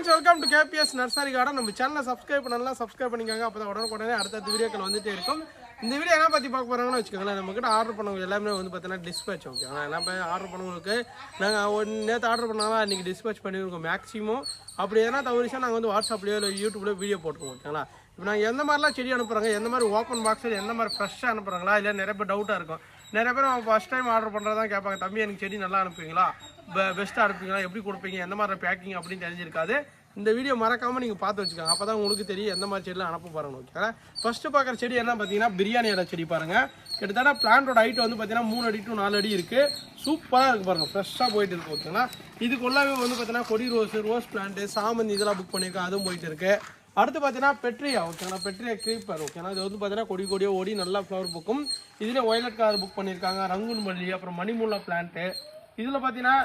Friends welcome to KBS nursery garden நம்ம சேனலை subscribe பண்ணலாம் சப்ஸ்கிரைப் பண்ணிக்கோங்க. அப்போ தான் உடனுக்குடனே அடுத்த வீடியோக்கள் வந்துட்டே இருக்கும். இந்த வீடியோ என்ன பற்றி பார்க்க போகிறாங்கன்னு வச்சுக்கோங்களேன். நம்மக்கிட்ட ஆர்டர் பண்ணவங்க எல்லாமே வந்து பார்த்தீங்கன்னா டிஸ்பேச் ஓகேங்களா எல்லாமே ஆர்டர் பண்ணவங்களுக்கு நாங்கள் ஒன் நேற்று ஆர்டர் பண்ணாலும் இன்றைக்கி டிஸ்பேச் பண்ணியிருக்கோம் மேக்ஸிமம் அப்படி எதனா தவறிச்சா நாங்கள் வந்து வாட்ஸ்அப்லேயோ இல்லை யூடியூப்லேயோ வீடியோ போட்டுருவோம் ஓகேங்களா இப்போ நாங்கள் எந்த மாதிரிலாம் செடி அனுப்புகிறாங்க எந்த மாதிரி ஓப்பன் பாக்ஸில் எந்த மாதிரி ஃப்ரெஷ்ஷாக அனுப்புகிறாங்களா இல்லை நிறைய பேர் டவுட்டாக இருக்கும். நிறைய பேர் அவங்க ஃபஸ்ட் டைம் ஆர்டர் பண்ணுறதான் கேட்பாங்க தம்பி எனக்கு செடி நல்லா அனுப்புவீங்களா? பெஸ்ட்டாக இருப்பீங்களா? எப்படி கொடுப்பீங்க? எந்த மாதிரி பேக்கிங் அப்படின்னு தெரிஞ்சிருக்காது. இந்த வீடியோ மறக்காமல் நீங்கள் பார்த்து வச்சுக்கோங்க. அப்போ தான் உங்களுக்கு தெரியும் எந்த மாதிரி செடிலாம் அனுப்ப பாருங்க ஓகேங்களா ஃபஸ்ட்டு பார்க்குற செடி என்ன பார்த்தீங்கன்னா பிரியாணி இலை செடி பாருங்கள் கிட்டத்தட்ட பிளான்ட்டோட ஹைட் வந்து பார்த்தீங்கன்னா மூணு அடி டு நாலு அடி இருக்குது சூப்பராக இருக்குது பாருங்கள் ஃப்ரெஷ்ஷாக போயிட்டு இருக்கு ஓகேங்களா இதுக்குள்ளாவே வந்து பார்த்தீங்கன்னா கொடி ரோஸ் ரோஸ் பிளான்ட்டு சாமந்தி இதெல்லாம் புக் பண்ணியிருக்கேன். அதுவும் போயிட்டு இருக்குது அடுத்து பார்த்தீங்கன்னா பெட்ரியா ஓகேங்களா பெட்ரியா க்ரீப்பர் ஓகேங்களா இது வந்து பார்த்தீங்கன்னா கொடி கொடியோ ஓடி நல்லா ஃப்ளவர் புக்கும். இதில் ஒயலட் கலர் புக் பண்ணியிருக்காங்க. ரங்குன் மல்லி அப்புறம் மணிமுல்லா பிளான்ட்டு இதில் பார்த்தீங்கன்னா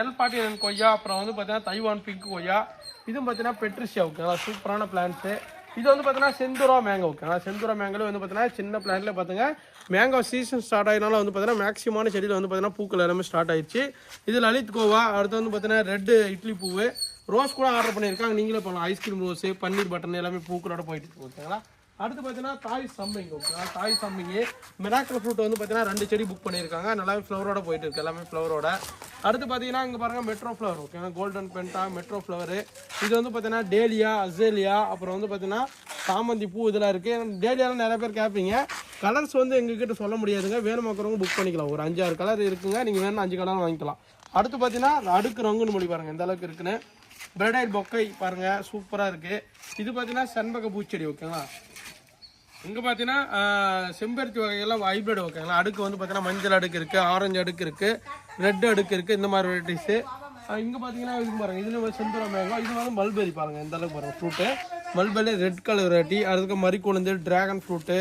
எல் பாட்டியன் கொய்யா அப்புறம் வந்து பார்த்தீங்கன்னா தைவான் பிங்க் கொய்யா இதுவும் பார்த்தீங்கன்னா பெட்ரிஷியா ஓகேங்களா சூப்பரான பிளான்ட்டு இது வந்து பார்த்தீங்கன்னா செந்தூரா மேங்கோ ஓகேங்களா செந்துரா மேங்கோல வந்து பார்த்தீங்கன்னா சின்ன பிளான்ட்ல பார்த்துங்க மேங்கோ சீசன் ஸ்டார்ட் ஆகினால வந்து பார்த்தீங்கன்னா மேக்ஸிமான செடியில் வந்து பார்த்தீங்கன்னா பூக்கள் எல்லாமே ஸ்டார்ட் ஆயிடுச்சு. இது லலித் கோவா அடுத்து வந்து பார்த்தீங்கன்னா ரெட்டு இட்லி பூவு. ரோஸ் கூட ஆர்டர் பண்ணியிருக்காங்க. நீங்களே பண்ணலாம் ஐஸ்கிரீம் ரோஸு பன்னீர் பட்டன் எல்லாமே பூக்களோட போயிட்டு ஓகேங்களா? அடுத்து பார்த்தீங்கன்னா தாய் சம்மிங் ஓகேங்களா தாய் சம்பிங்கு மிராக்கல் ஃப்ரூட் வந்து பார்த்தீங்கன்னா ரெண்டு செடி புக் பண்ணியிருக்காங்க. நல்லாவே ஃப்ளவரோட போயிட்டு இருக்கு எல்லாமே ஃப்ளவரோட அடுத்து பார்த்தீங்கன்னா இங்கே பாருங்க மெட்ரோ ஃப்ளவர் ஓகேங்களா கோல்டன் பென்டா மெட்ரோ ஃப்ளவர் இது வந்து பார்த்தீங்கன்னா டேலியா அசேலியா அப்புறம் வந்து பார்த்தீங்கன்னா சாமந்தி பூ இதெல்லாம் இருக்குது டேலியாலாம் நிறைய பேர் கேட்பீங்க கலர்ஸ் வந்து எங்ககிட்ட சொல்ல முடியாதுங்க. வேணுமாக்கிறவங்க புக் பண்ணிக்கலாம். ஒரு அஞ்சாறு கலர் இருக்குங்க. நீங்கள் வேணும் அஞ்சு கலர் வாங்கிக்கலாம். அடுத்து பார்த்தீங்கன்னா அடுக்கு ரங்குன்னு மொழி பாருங்கள் எந்த அளவுக்கு இருக்குன்னு. பிரெடைல் பொக்கை பாருங்கள் சூப்பராக இருக்குது இது பார்த்தீங்கன்னா செண்பக பூச்செடி ஓகேங்களா இங்கே பார்த்தீங்கன்னா செம்பருத்தி வகைகள்லாம் ஹைப்ரிட் வகைங்களா அடுக்கு வந்து பார்த்தீங்கன்னா மஞ்சள் அடுக்கு இருக்குது ஆரஞ்சு அடுக்கு இருக்குது ரெட் அடுக்கு இருக்குது இந்த மாதிரி வெரைட்டிஸு இங்கே பார்த்தீங்கன்னா இது பாருங்கள் இதில் செந்தூர மேகம் இது வந்து மல்பெரி பாருங்கள் எந்த அளவுக்கு பாருங்கள் fruit mulberry red colour variety அதுக்கு மறிக்குழுந்து ட்ராகன் ஃப்ரூட்டு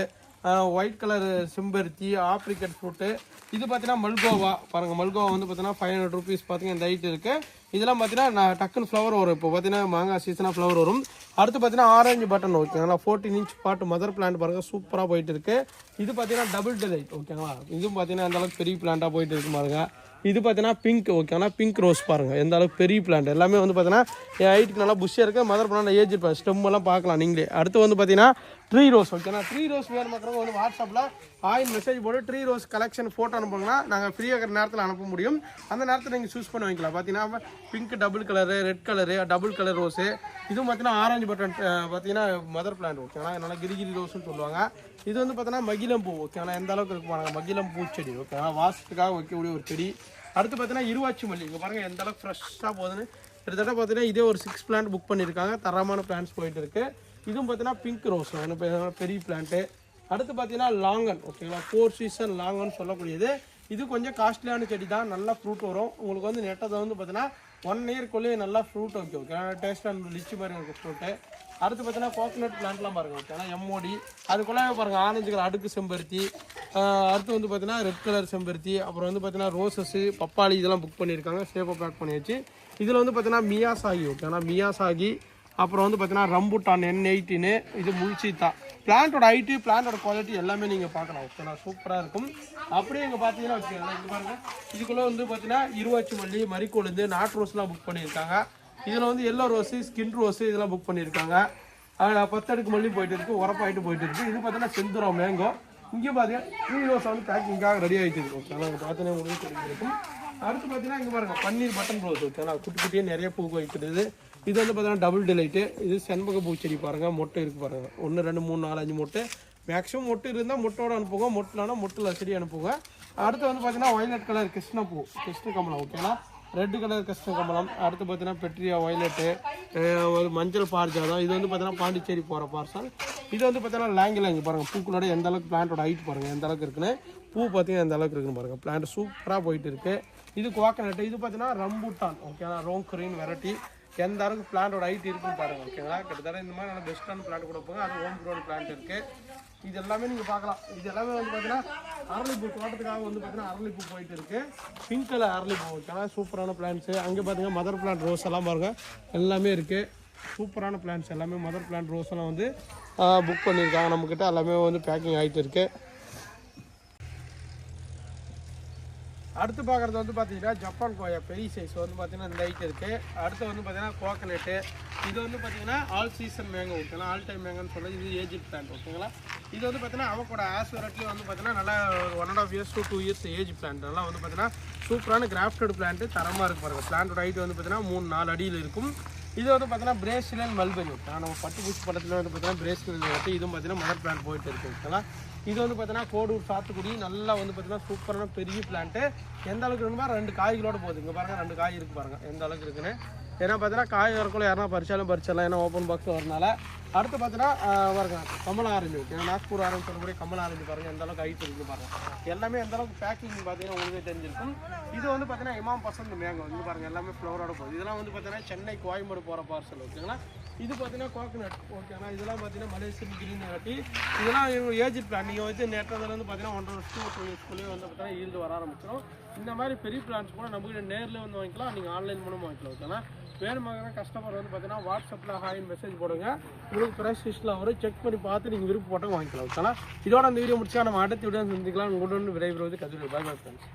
ஒயிட் கலர் செம்பருத்தி ஆப்ரிக்கட் ஃப்ரூட்டு இது பார்த்தீங்கன்னா மல்கோவா. பாருங்கள் மல்கோவா வந்து பார்த்தீங்கன்னா ஃபைவ் ஹண்ட்ரட் ருபீஸ் பார்த்தீங்கன்னா இந்த ஹைட் இருக்குது இதெல்லாம் பார்த்தீங்கன்னா நான் டக்குன்னு ஃப்ளவர் வரும். இப்போ பார்த்தீங்கன்னா மாங்காய் சீசனாக ஃப்ளவர் வரும். அடுத்து பார்த்தீங்கன்னா ஆரஞ்சு பட்டன் ஓகேங்களா fourteen inch pot mother plant பாருங்கள் சூப்பராக போயிட்டு இருக்குது இது பார்த்தீங்கன்னா டபுள் டெலைட் ஓகேங்களா இதுவும் பார்த்தீங்கன்னா அந்த அளவுக்கு பெரிய பிளான்ட்டாக போயிட்டு இருக்கு பாருங்கள் இது பார்த்தீங்கன்னா பிங்க் ஓகேங்களா பிங்க் ரோஸ் பாருங்கள் எந்த அளவுக்கு பெரிய பிளான்ட் எல்லாமே வந்து பார்த்தீங்கன்னா என் ஹைட்டுக்கு நல்லா புஷ்ஷாக இருக்குது மதர் பிளான்ட் ஏஜ் இப்போ ஸ்டெம்மெல்லாம் பார்க்கலாம் நீங்களே. அடுத்து வந்து பார்த்தீங்கன்னா ட்ரீ ரோஸ் ஓகேனா ட்ரீ ரோஸ் வேணும் மக்களுங்க வந்து வாட்ஸ்அப்பில் ஆயின் மெசேஜ் போட்டு ட்ரீ ரோஸ் கலெக்ஷன் ஃபோட்டோ அனுப்புங்கன்னா நாங்கள் ஃப்ரீயாக இருக்கிற நேரத்தில் அனுப்ப முடியும். அந்த நேரத்தில் நீங்கள் சூஸ் பண்ணி வைக்கலாம். பார்த்தீங்கன்னா pink double colour red colour double colour rose இதுவும் பார்த்தீங்கன்னா ஆரஞ்சு பட்டன் பார்த்தீங்கன்னா மதர் பிளான்ட் ஓகேங்களா நல்லா கிரிகிரி ரோஸ்னு சொல்லுவாங்க. இது வந்து பார்த்தீங்கன்னா மகிழம் பூ ஓகேங்களா எந்த அளவுக்கு இருக்கு பாருங்கள் மகிழம் பூச்செடி ஓகேங்களா வாசத்துக்காக வைக்கக்கூடிய ஒரு செடி. அடுத்து பார்த்தீங்கன்னா இருவாச்சி மல்லி. இங்கே பாருங்கள் எந்த அளவுக்கு ஃப்ரெஷ்ஷாக போகுதுன்னு. கிட்டத்தட்ட பார்த்தீங்கன்னா இதே ஒரு சிக்ஸ் பிளான்ட் புக் பண்ணியிருக்காங்க. தரமான பிளான்ஸ் போயிட்டு இருக்கு. இதுவும் பார்த்தீங்கன்னா பிங்க் ரோஸ் பெரிய பிளான்ட்டு அடுத்து பார்த்தீங்கன்னா லாங்கன் ஓகேங்களா ஃபோர் சீசன் லாங்கன் சொல்லக்கூடியது. இது கொஞ்சம் காஸ்ட்லியான செடி தான். நல்லா ஃப்ரூட் வரும். உங்களுக்கு வந்து நெட்டதை வந்து பார்த்தீங்கன்னா ஒன் இயர்க்குள்ளேயே நல்லா ஃப்ரூட் வைக்கும் ஓகே டேஸ்ட் அண்ட் லிச்சி மாதிரி இருக்கும் ஃப்ரூட்டு அடுத்து பார்த்தீங்கன்னா கோகனட் பிளான்ட்லாம் பாருங்க ஓகேங்களா எம்ஓடி அதுக்குள்ளே பாருங்கள் ஆரஞ்சு கலர் அடுக்கு செம்பருத்தி. அடுத்து வந்து பார்த்தீங்கன்னா ரெட் கலர் செம்பருத்தி. அப்புறம் வந்து பார்த்தீங்கன்னா ரோசஸ் பப்பாளி இதெல்லாம் புக் பண்ணியிருக்காங்க சேஃபாக பேக் பண்ணியாச்சு. இதில் வந்து பார்த்தீங்கன்னா மியாசாகி ஓகேங்களா மியாசாகி அப்புறம் வந்து பார்த்தீங்கன்னா ரம்புட்டான் என் எயிட்டின்னு இது முல்ச்சித்தா பிளான்ட்டோட ஹைட்டு பிளான்ட்டோட குவாலிட்டி எல்லாமே நீங்கள் பார்க்கலாம். ஓகேண்ணா சூப்பராக இருக்கும். அப்படியே இங்கே பார்த்தீங்கன்னா வச்சுக்கோங்க இங்கே பாருங்க. இதுக்குள்ளே வந்து பார்த்தீங்கன்னா இருவாச்சி மல்லி மறிக்கொழுந்து நாட்டு ரோஸ்லாம் புக் பண்ணியிருக்காங்க. இதில் வந்து எல்லோ ரோஸு ஸ்கின் ரோஸு இதெல்லாம் புக் பண்ணியிருக்காங்க. அதில் பத்தடுக்கு மல்லி போயிட்டு இருக்குது உரப்பாயிட்டு போயிட்டு இருக்குது இது பார்த்தீங்கன்னா செந்துரம் மேங்கோ இங்கே பார்த்தீங்கன்னா த்ரீ ரோஸ் வந்து பேக்கிங்காக ரெடி ஆகிட்டு இருக்கும் ஓகேங்களா பார்த்தீங்கன்னா உங்களுக்கு தெரிஞ்சிருக்கும். அடுத்து பார்த்தீங்கன்னா இங்கே பாருங்க பன்னீர் பட்டன் ரோஸ் ஓகேங்களா குட்டி குட்டியே நிறைய பூ வைக்கிறது. இது வந்து பார்த்தீங்கன்னா டபுள் டிலைட்டு இது செண்பக பூச்செடி பாருங்கள் மொட்டை இருக்குது பாருங்கள் ஒன்று ரெண்டு மூணு நாலு அஞ்சு மொட்டை. மேக்ஸிமம் மொட்டு இருந்தால் மொட்டோட அனுப்புங்க மொட்டிலனா மொட்டில் செடி அனுப்புங்க. அடுத்து வந்து பார்த்தீங்கன்னா ஒயலட் கலர் கிருஷ்ணப்பூ. கிருஷ்ண கமலம் ஓகேங்களா ரெட் கலர் கிருஷ்ண கமலம். அடுத்து பார்த்தீங்கன்னா பெட்ரியா வயலட்டு ஒரு மஞ்சள் பார்ஜாதம். இது வந்து பார்த்தீங்கன்னா பாண்டிச்சேரி போகிற பார்சல் இது வந்து பார்த்தீங்கன்னா லேங்கு லேங்கு பாருங்கள் பூக்களோட எந்த அளவுக்கு பிளான்ட்டோட ஹைட் பாருங்கள் எந்த அளவுக்கு இருக்குன்னு. பூ பார்த்தீங்கன்னா எந்த அளவுக்கு இருக்குன்னு பாருங்கள் பிளான்ட் சூப்பராக போயிட்டு இருக்குது இது கோக்கனட் இது பார்த்தீங்கன்னா ரம்பூட்டான் ஓகேங்களா ரோங்கரின் வெரைட்டி எந்த அளவுக்கு பிளான்ட்டோட ஹைட் இருக்குன்னு பாருங்கள் ஓகேங்களா கிட்டத்தட்ட இந்த மாதிரி நல்ல பெஸ்ட்டான பிளான்ட் கொடுப்போங்க அது ஹோம் க்ரோன் பிளான்ட் இருக்குது இது எல்லாமே நீங்கள் பார்க்கலாம். இது எல்லாமே வந்து பார்த்தீங்கன்னா அரளிப்பூ தோட்டத்துக்காக வந்து பார்த்தீங்கன்னா அரளிப்பூ போயிட்டு இருக்கு. பிங்க் கலர் அரளிப்பூ ஓகேங்களா சூப்பரான பிளான்ட்ஸு அங்கே பார்த்தீங்கன்னா மதர் பிளான்ட் ரோஸ் எல்லாம் பாருங்க. எல்லாமே இருக்குது சூப்பரான பிளான்ட்ஸ் எல்லாமே. மதர் பிளான்ட் ரோஸ் எல்லாம் வந்து புக் பண்ணியிருக்காங்க. நம்மக்கிட்ட எல்லாமே வந்து பேக்கிங் ஆகிட்டு இருக்குது அடுத்து பார்க்குறது வந்து பார்த்தீங்கன்னா ஜப்பான் கோயா பெரிய சைஸ் வந்து பார்த்தீங்கன்னா இந்த ஹைட் இருக்குது அடுத்து வந்து பார்த்தீங்கன்னா கோகனட்டு இது வந்து பார்த்தீங்கன்னா ஆல் சீசன் மேங்கோ ஓகேங்களா ஆல் டைம் மேங்கோன்னு சொல்லுறது இது ஏஜிட் பிளான்ட் ஓகேங்களா இது வந்து பார்த்தீங்கன்னா அவக்கோட ஆஸ் வெரைட்டியும் வந்து பார்த்தீங்கன்னா நல்லா ஒரு one and half years two two years age plant நல்லா வந்து பார்த்தீங்கன்னா சூப்பரான கிராஃப்டட் பிளான்ட் தரமாக இருக்கு பாருங்கள் பிளான்ட்டோட ஹைட் வந்து பார்த்தீங்கன்னா மூணு நாலு அடியில் இருக்கும் இது வந்து பார்த்தீங்கன்னா பிரேசிலன் மல்பெரி ஓகே நம்ம பட்டு பூச்சி படத்தில் வந்து பார்த்தீங்கன்னா பிரேசிலன் இதுவும் பார்த்தீங்கன்னா மதர் பிளான்ட் போயிட்டு இருக்கு ஓகேங்களா இது வந்து பார்த்தீங்கன்னா கோடூர் சாத்துக்குடி நல்லா வந்து பார்த்தீங்கன்னா சூப்பரான பெரிய பிளான்ட்டு எந்த அளவுக்கு இருக்குன்னா ரெண்டு காய்களோட போகுது. இங்கே பாருங்கள் ரெண்டு காய் இருக்குது பாருங்கள் எந்த அளவுக்கு இருக்குன்னு. ஏன்னா பார்த்தீங்கன்னா காய் வரக்குள்ள யாருன்னா பறிச்சாலும் பறிச்சிடலாம். ஏன்னா ஓப்பன் பாக்ஸ் வரனால. அடுத்து பார்த்தீங்கன்னா பாருங்க கமலா ஆரஞ்சு ஏன்னா நாக்பூர் ஆரஞ்சு சொல்லக்கூடிய கமலா ஆரஞ்சு பாருங்கள் எந்த அளவுக்கு ஹைட் இருக்குது பாருங்கள் எல்லாமே எந்த அளவுக்கு பேக்கிங் பார்த்தீங்கன்னா உங்களுக்கு தெரிஞ்சிருக்கும். இது வந்து பார்த்தீங்கன்னா இமாம் பசந்த் மேங்க. வந்து பாருங்கள் எல்லாமே ஃப்ளவரோட போகுது. இதெல்லாம் வந்து பார்த்தீங்கன்னா சென்னை கோயம்பேடு போகிற பார்சல் ஓகேங்களா? இது பார்த்தீங்கன்னா கோகனட் ஆனால் இதெல்லாம் பார்த்தீங்கன்னா மலேசியன் கிரீன் வெரைட்டி இதெல்லாம் ஏஜ் பிளான் நீங்கள் வந்து நேற்றதுல வந்து பார்த்தீங்கன்னா ஒன்றரை வருஷம் டூ இயர்ஸ்க்குள்ளேயே வந்து பார்த்தீங்கன்னா ஈல்டு வர ஆரம்பிச்சிடும் இந்த மாதிரி பெரிய பிளான்ஸ் கூட நம்மகிட்ட நேரில் வந்து வாங்கிக்கலாம். நீங்கள் ஆன்லைன் மூலமாக வாங்கிக்கலாம் ஓகேங்களா வேணுமாக கஸ்டமர் வந்து பார்த்தீங்கன்னா வாட்ஸ்அப்பில் ஹாயின் மெசேஜ் போடுங்க. உங்களுக்கு ப்ரைஸ் லிஸ்ட்டில் வரும். செக் பண்ணி பார்த்து நீங்கள் விருப்பப்பட்டு வாங்கிக்கலாம் ஓகேங்களா இதோட அந்த வீடியோ முடிச்சா நம்ம அடுத்த வீடியோ சந்திக்கலாம். உங்களுடன் விரைவில் கதிர். பாய் பாய் ஃப்ரெண்ட்ஸ்